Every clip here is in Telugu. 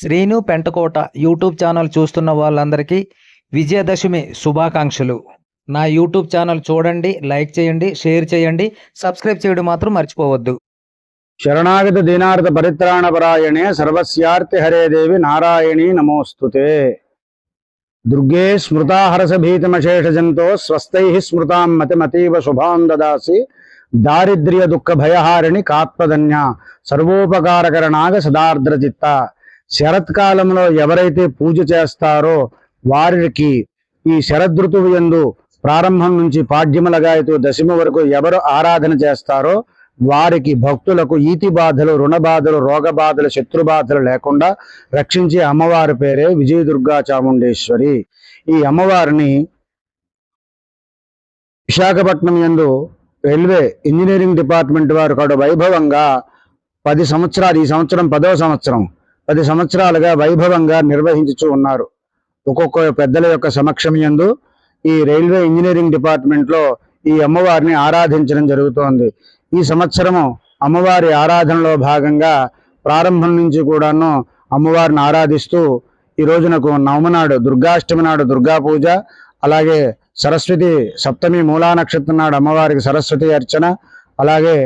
శ్రీను పెంటకోట యూట్యూబ్ ఛానల్ చూస్తున్న వాళ్ళందరికీ విజయదశమి శుభాకాంక్షలు. నా యూట్యూబ్ ఛానల్ చూడండి లైక్ చేయండి షేర్ చేయండి సబ్స్క్రైబ్ చేయడం మాత్రం మర్చిపోవద్దు. శరణాగత దీనార్థ పరిత్రాణ పరాయణే సర్వస్యార్తి హరే దేవి నారాయణి నమోస్తుతే. దుర్గే స్మృతాహరస భీతమశేషజంతో స్వస్థై స్మృతాం మతిమతీవ శుభాం దదాసి. దారిద్ర్య దుఃఖ భయహారిణి కాత్మధన్య సర్వోపకారకరణాగ సదార్ద్రచిత్త. శరత్కాలంలో ఎవరైతే పూజ చేస్తారో వారికి ఈ శరదృతువు యందు ప్రారంభం నుంచి పాడ్యములగాయతూ దశమి వరకు ఎవరు ఆరాధన చేస్తారో వారికి భక్తులకు ఈతి బాధలు రుణ బాధలు రోగ బాధలు శత్రు బాధలు లేకుండా రక్షించే అమ్మవారి పేరే విజయదుర్గా చాముండేశ్వరి. ఈ అమ్మవారిని విశాఖపట్నం యందు రైల్వే ఇంజనీరింగ్ డిపార్ట్మెంట్ వారు కడు వైభవంగా పది సంవత్సరాలు ఈ సంవత్సరం పదో సంవత్సరం పది సంవత్సరాలుగా వైభవంగా నిర్వహించుచూ ఉన్నారు. ఒక్కొక్క పెద్దల యొక్క సమక్షమయందు ఈ రైల్వే ఇంజనీరింగ్ డిపార్ట్మెంట్లో ఈ అమ్మవారిని ఆరాధించడం జరుగుతోంది. ఈ సంవత్సరము అమ్మవారి ఆరాధనలో భాగంగా ప్రారంభం నుంచి కూడాను అమ్మవారిని ఆరాధిస్తూ ఈ రోజునకు నవమనాడు దుర్గాష్టమి నాడు దుర్గా పూజ అలాగే సరస్వతి సప్తమి మూలా నక్షత్రం నాడు అమ్మవారికి సరస్వతి అర్చన అలాగే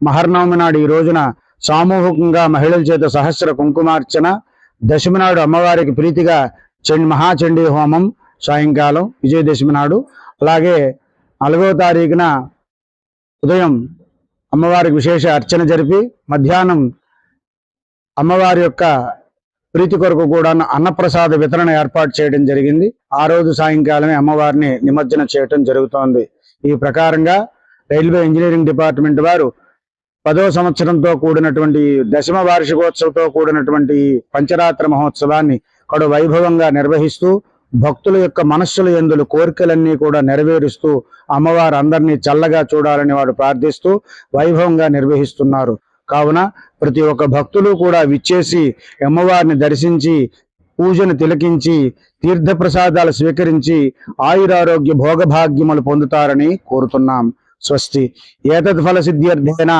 మహర్నవమి నాడు ఈ రోజున సామూహికంగా మహిళల చేత సహస్ర కుంకుమార్చన దశమి నాడు అమ్మవారికి ప్రీతిగా చండి మహాచండీ హోమం సాయంకాలం విజయదశమి నాడు. అలాగే నాలుగవ తారీఖున ఉదయం అమ్మవారికి విశేష అర్చన జరిపి మధ్యాహ్నం అమ్మవారి యొక్క ప్రీతి కొరకు కూడా అన్నప్రసాద వితరణ ఏర్పాటు చేయడం జరిగింది. ఆ రోజు సాయంకాలమే అమ్మవారిని నిమజ్జనం చేయటం జరుగుతోంది. ఈ ప్రకారంగా రైల్వే ఇంజనీరింగ్ డిపార్ట్మెంట్ వారు పదో సంవత్సరంతో కూడినటువంటి దశమ వార్షికోత్సవంతో కూడినటువంటి పంచరాత్ర మహోత్సవాన్ని కడు వైభవంగా నిర్వహిస్తూ భక్తుల యొక్క మనస్సుల ఎందులు కోరికలన్నీ కూడా నెరవేరుస్తూ అమ్మవారు అందరినీ చల్లగా చూడాలని వాడు ప్రార్థిస్తూ వైభవంగా నిర్వహిస్తున్నారు. కావున ప్రతి ఒక్క భక్తులు కూడా విచ్చేసి అమ్మవారిని దర్శించి పూజను తిలకించి తీర్థప్రసాదాలు స్వీకరించి ఆయురారోగ్య భోగభాగ్యములు పొందుతారని కోరుతున్నాం. స్వస్తి. ఏతద్ ఫల సిద్ధ్యర్థేన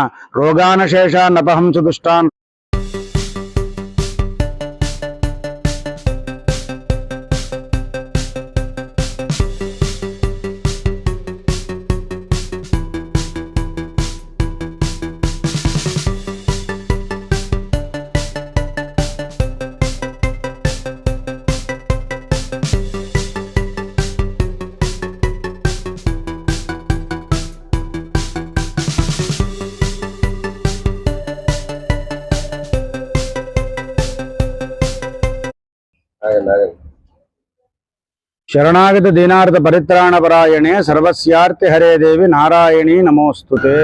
శరణాగత దీనార్థ పరిత్రాణ పరాయణే సర్వస్యార్తి హరే దేవి నారాయణి నమోస్తుతే.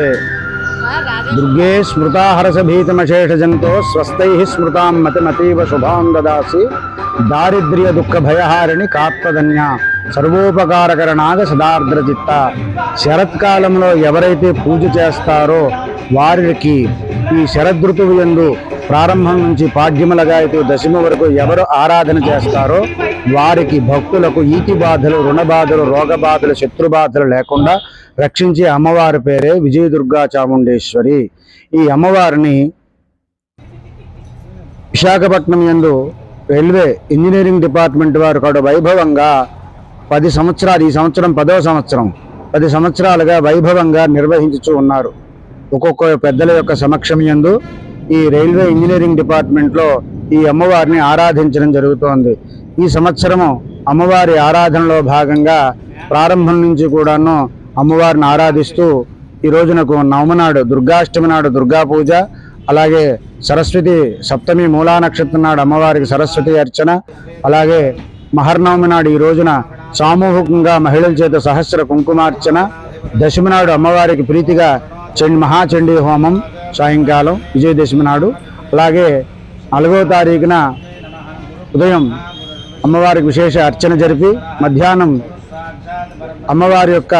దుర్గే స్మృతాహరస భీతమశేషజంతో స్వస్థై స్మృతాం మతిమతీవ శుభాం దాసి దారిద్ర్య దుఃఖ భయహారిణి కాత్మధన్య. సర్వోపకారకరణాగ సదార్ద్రచిత్త. శరత్కాలంలో ఎవరైతే పూజ చేస్తారో వారికి ఈ శరదృతువు యందు ప్రారంభం నుంచి పాడ్యములగాయతూ దశమి వరకు ఎవరు ఆరాధన చేస్తారో వారికి భక్తులకు ఈతి బాధలు రుణ బాధలు రోగ బాధలు శత్రు బాధలు లేకుండా రక్షించే అమ్మవారి పేరే విజయదుర్గా చాముండేశ్వరి. ఈ అమ్మవారిని విశాఖపట్నం యందు రైల్వే ఇంజనీరింగ్ డిపార్ట్మెంట్ వారు కూడా వైభవంగా పది సంవత్సరాలు ఈ సంవత్సరం పదవ సంవత్సరం పది సంవత్సరాలుగా వైభవంగా నిర్వహించుచూ ఉన్నారు. ఒక్కొక్క పెద్దల యొక్క సమక్షం యందు ఈ రైల్వే ఇంజనీరింగ్ డిపార్ట్మెంట్లో ఈ అమ్మవారిని ఆరాధించడం జరుగుతోంది. ఈ సంవత్సరము అమ్మవారి ఆరాధనలో భాగంగా ప్రారంభం నుంచి కూడాను అమ్మవారిని ఆరాధిస్తూ ఈ రోజునకు నవమనాడు దుర్గాష్టమి నాడు దుర్గా పూజ అలాగే సరస్వతి సప్తమి మూలా నక్షత్రం నాడు అమ్మవారికి సరస్వతి అర్చన అలాగే మహర్నవమి నాడు ఈ రోజున సామూహికంగా మహిళల చేత సహస్ర కుంకుమార్చన దశమి నాడు అమ్మవారికి ప్రీతిగా చండి మహాచండీ హోమం సాయంకాలం విజయదశమి నాడు. అలాగే నాలుగవ తారీఖున ఉదయం అమ్మవారికి విశేష అర్చన జరిపి మధ్యాహ్నం అమ్మవారి యొక్క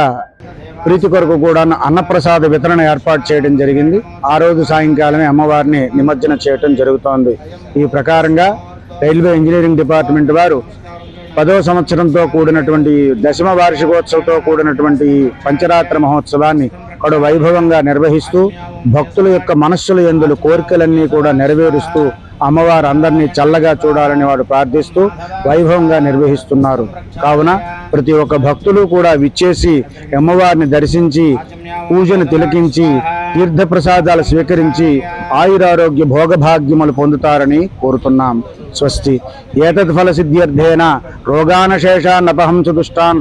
ప్రీతి కొరకు కూడా అన్నప్రసాద వితరణ ఏర్పాటు చేయడం జరిగింది. ఆ రోజు సాయంకాలమే అమ్మవారిని నిమజ్జనం చేయడం జరుగుతోంది. ఈ ప్రకారంగా రైల్వే ఇంజనీరింగ్ డిపార్ట్మెంట్ వారు పదో సంవత్సరంతో కూడినటువంటి దశమ వార్షికోత్సవంతో కూడినటువంటి పంచరాత్రి పంచరాత్ర మహోత్సవాన్ని అక్కడ వైభవంగా నిర్వహిస్తూ భక్తుల యొక్క మనస్సుల ఎందులు కోరికలన్నీ కూడా నెరవేరుస్తూ అమ్మవారు అందరినీ చల్లగా చూడాలని వాడు ప్రార్థిస్తూ వైభవంగా నిర్వహిస్తున్నారు. కావున ప్రతి ఒక్క భక్తులు కూడా విచ్చేసి అమ్మవారిని దర్శించి పూజను తిలకించి తీర్థప్రసాదాలు స్వీకరించి ఆయురారోగ్య భోగభాగ్యములు పొందుతారని కోరుతున్నాం. స్వస్తి. ఏతత్ ఫల సిద్ధ్యర్థేన రోగానశేషాన్నపహంస దుష్టాన్